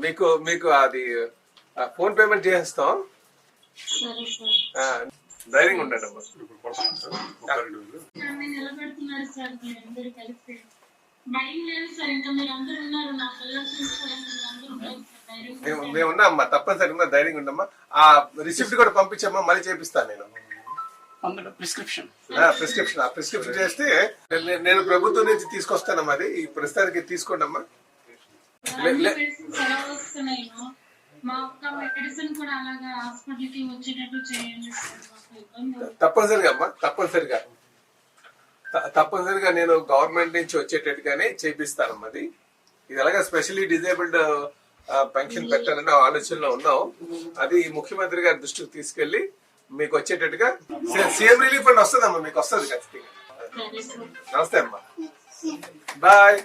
మీకు మీకు అది ఫోన్ పేమెంట్ చేస్తాం సరే సార్. ధైర్యంగా ఉండండి అమ్మా. మేము మేము ఉన్నాం అమ్మా తప్పనిసరిగా ధైర్యంగా ఉండమ్మా ఆ రిసిప్ట్ కూడా పంపించమ్మా మళ్ళీ చేపిస్తాను నేను. ప్రిస్క్రిప్షన్. ప్రిస్క్రిప్షన్ ఆ ప్రిస్క్రిప్షన్ చేస్తే నేను- నేను ప్రభుత్వం నుంచి తీసుకొస్తానమ్మా అది. ఈ ప్రస్తుతానికి తీసుకోండి మా ఒక్క మెడిసిన్ కూడా అలాగా హాస్పిటల్కి వచ్చేటట్టు చేయండి సార్ మాకు ఇబ్బంది అవుతుంది. తప్పనిసరిగా అమ్మా తప్పనిసరిగా. తప్పనిసరిగా నేను గవర్నమెంట్ నుంచి వచ్చేటట్టుగానే చేపిస్తానమ్మా అది. ఇది ఎలాగా స్పెషల్లీ డిజేబుల్డ్ పెన్షన్ పెట్టాలని ఆలోచనలో ఉన్నాం. అది ముఖ్యమంత్రి గారి దృష్టికి తీసుకెళ్ళి మీకు వచ్చేటట్టుగా సీఎం రిలీఫ్ ఫండ్ వస్తుందమ్మా మీకు వస్తుంది ఖచ్చితంగా. నమస్తే అమ్మా. బాయ్.